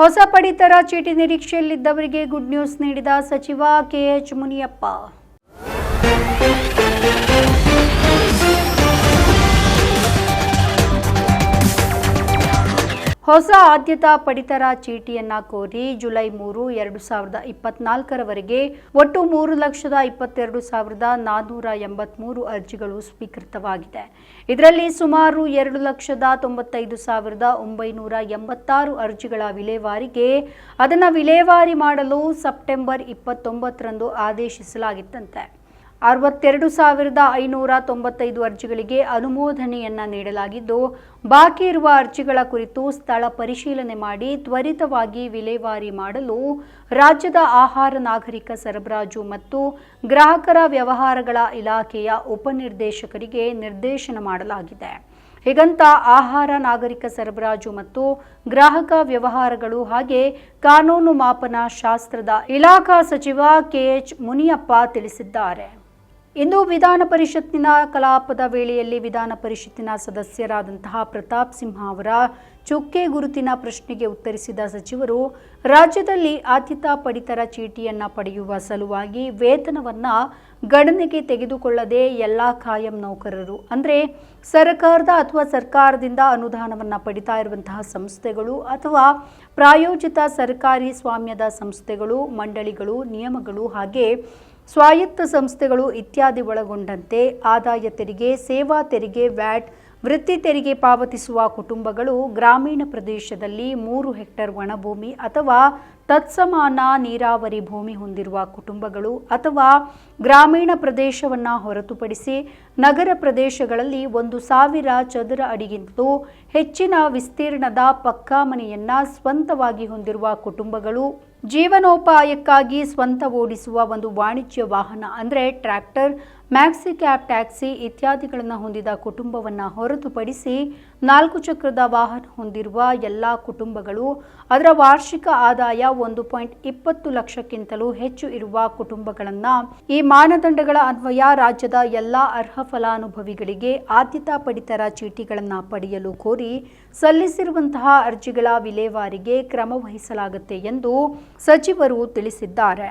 ಹೊಸ ಪಡಿತರ ಚೀಟಿ ನಿರೀಕ್ಷೆಯಲ್ಲಿದ್ದವರಿಗೆ ಗುಡ್ ನ್ಯೂಸ್ ನೀಡಿದ ಸಚಿವ ಕೆಎಚ್ ಮುನಿಯಪ್ಪ. ಹೊಸ ಆದ್ಯತಾ ಪಡಿತರ ಚೀಟಿಯನ್ನ ಕೋರಿ ಜುಲೈ ಮೂರು, ಎರಡು ಸಾವಿರದ ಇಪ್ಪತ್ನಾಲ್ಕರವರೆಗೆ ಒಟ್ಟು ಮೂರು ಲಕ್ಷದ ಇಪ್ಪತ್ತೆರಡು ಸಾವಿರದ ನಾನ್ನೂರ ಎಂಬತ್ಮೂರು ಅರ್ಜಿಗಳು ಸ್ವೀಕೃತವಾಗಿದೆ. ಇದರಲ್ಲಿ ಸುಮಾರು ಎರಡು ಲಕ್ಷದ ತೊಂಬತ್ತೈದು ಸಾವಿರದ ಒಂಬೈನೂರ ಎಂಬತ್ತಾರು ಅರ್ಜಿಗಳ ವಿಲೇವಾರಿಗೆ ಅದನ್ನು ವಿಲೇವಾರಿ ಮಾಡಲು ಸೆಪ್ಟೆಂಬರ್ ಇಪ್ಪತ್ತೊಂಬತ್ತರಂದು ಆದೇಶಿಸಲಾಗಿತ್ತಂತೆ. ಅರವತ್ತೆರಡು ಸಾವಿರದ ಐನೂರ ತೊಂಬತ್ತೈದು ಅರ್ಜಿಗಳಿಗೆ ಅನುಮೋದನೆಯನ್ನು ನೀಡಲಾಗಿದ್ದು, ಬಾಕಿ ಇರುವ ಅರ್ಜಿಗಳ ಕುರಿತು ಸ್ಥಳ ಪರಿಶೀಲನೆ ಮಾಡಿ ತ್ವರಿತವಾಗಿ ವಿಲೇವಾರಿ ಮಾಡಲು ರಾಜ್ಯದ ಆಹಾರ ನಾಗರಿಕ ಸರಬರಾಜು ಮತ್ತು ಗ್ರಾಹಕರ ವ್ಯವಹಾರಗಳ ಇಲಾಖೆಯ ಉಪನಿರ್ದೇಶಕರಿಗೆ ನಿರ್ದೇಶನ ಮಾಡಲಾಗಿದೆ. ಹೀಗಂತ ಆಹಾರ ನಾಗರಿಕ ಸರಬರಾಜು ಮತ್ತು ಗ್ರಾಹಕ ವ್ಯವಹಾರಗಳು ಹಾಗೆ ಕಾನೂನು ಮಾಪನ ಶಾಸ್ತ್ರದ ಇಲಾಖಾ ಸಚಿವ ಕೆಎಚ್ ಮುನಿಯಪ್ಪ ತಿಳಿಸಿದ್ದಾರೆ. ಇಂದು ವಿಧಾನ ಪರಿಷತ್ತಿನ ಕಲಾಪದ ವೇಳೆಯಲ್ಲಿ ವಿಧಾನ ಪರಿಷತ್ತಿನ ಸದಸ್ಯರಾದಂತಹ ಪ್ರತಾಪ್ ಸಿಂಹ ಅವರ ಚುಕ್ಕೆ ಗುರುತಿನ ಪ್ರಶ್ನೆಗೆ ಉತ್ತರಿಸಿದ ಸಚಿವರು, ರಾಜ್ಯದಲ್ಲಿ ಆದ್ಯತಾ ಪಡಿತರ ಚೀಟಿಯನ್ನ ಪಡೆಯುವ ಸಲುವಾಗಿ ವೇತನವನ್ನ ಗಣನೆಗೆ ತೆಗೆದುಕೊಳ್ಳದೆ ಎಲ್ಲ ಕಾಯಂ ನೌಕರರು, ಅಂದರೆ ಸರ್ಕಾರದ ಅಥವಾ ಸರ್ಕಾರದಿಂದ ಅನುದಾನವನ್ನು ಪಡಿತಾ ಇರುವಂತಹ ಸಂಸ್ಥೆಗಳು ಅಥವಾ ಪ್ರಾಯೋಜಿತ ಸರ್ಕಾರಿ ಸ್ವಾಮ್ಯದ ಸಂಸ್ಥೆಗಳು, ಮಂಡಳಿಗಳು, ನಿಯಮಗಳು ಹಾಗೆ ಸ್ವಾಯತ್ತ ಸಂಸ್ಥೆಗಳು ಇತ್ಯಾದಿ ಒಳಗೊಂಡಂತೆ ಆದಾಯ ತೆರಿಗೆ ಸೇವಾ ತೆರಿಗೆ ವ್ಯಾಟ್ ವೃತ್ತಿ ತೆರಿಗೆ ಪಾವತಿಸುವ ಕುಟುಂಬಗಳು ಗ್ರಾಮೀಣ ಪ್ರದೇಶದಲ್ಲಿ ಮೂರು ಹೆಕ್ಟೇರ್ ಒಣಭೂಮಿ ಅಥವಾ ತತ್ಸಮಾನ ನೀರಾವರಿ ಭೂಮಿ ಹೊಂದಿರುವ ಕುಟುಂಬಗಳು ಅಥವಾ ಗ್ರಾಮೀಣ ಪ್ರದೇಶವನ್ನು ಹೊರತುಪಡಿಸಿ ನಗರ ಪ್ರದೇಶಗಳಲ್ಲಿ ಒಂದು ಸಾವಿರ ಚದರ ಅಡಿಗಿಂತಲೂ ಹೆಚ್ಚಿನ ವಿಸ್ತೀರ್ಣದ ಪಕ್ಕಾ ಮನೆಯನ್ನ ಸ್ವಂತವಾಗಿ ಹೊಂದಿರುವ ಕುಟುಂಬಗಳು ಜೀವನೋಪಾಯಕ್ಕಾಗಿ ಸ್ವಂತ ಓಡಿಸುವ ಒಂದು ವಾಣಿಜ್ಯ ವಾಹನ ಅಂದರೆ ಟ್ರ್ಯಾಕ್ಟರ್ ಮ್ಯಾಕ್ಸಿ ಕ್ಯಾಬ್ ಟ್ಯಾಕ್ಸಿ ಇತ್ಯಾದಿಗಳನ್ನು ಹೊಂದಿದ ಕುಟುಂಬವನ್ನು ಹೊರತುಪಡಿಸಿ ನಾಲ್ಕು ಚಕ್ರದ ವಾಹನ ಹೊಂದಿರುವ ಎಲ್ಲ ಕುಟುಂಬಗಳು ಅದರ ವಾರ್ಷಿಕ ಆದಾಯ ಒಂದು ಪಾಯಿಂಟ್ ಇಪ್ಪತ್ತು ಲಕ್ಷಕ್ಕಿಂತಲೂ ಹೆಚ್ಚು ಇರುವ ಕುಟುಂಬಗಳನ್ನು ಈ ಮಾನದಂಡಗಳ ಅನ್ವಯ ರಾಜ್ಯದ ಎಲ್ಲ ಅರ್ಹ ಫಲಾನುಭವಿಗಳಿಗೆ ಆದ್ಯತಾ ಪಡಿತರ ಚೀಟಿಗಳನ್ನು ಪಡೆಯಲು ಕೋರಿ ಸಲ್ಲಿಸಿರುವಂತಹ ಅರ್ಜಿಗಳ ವಿಲೇವಾರಿಗೆ ಕ್ರಮ ವಹಿಸಲಾಗುತ್ತೆ ಎಂದು ಸಚಿವರು ತಿಳಿಸಿದ್ದಾರೆ.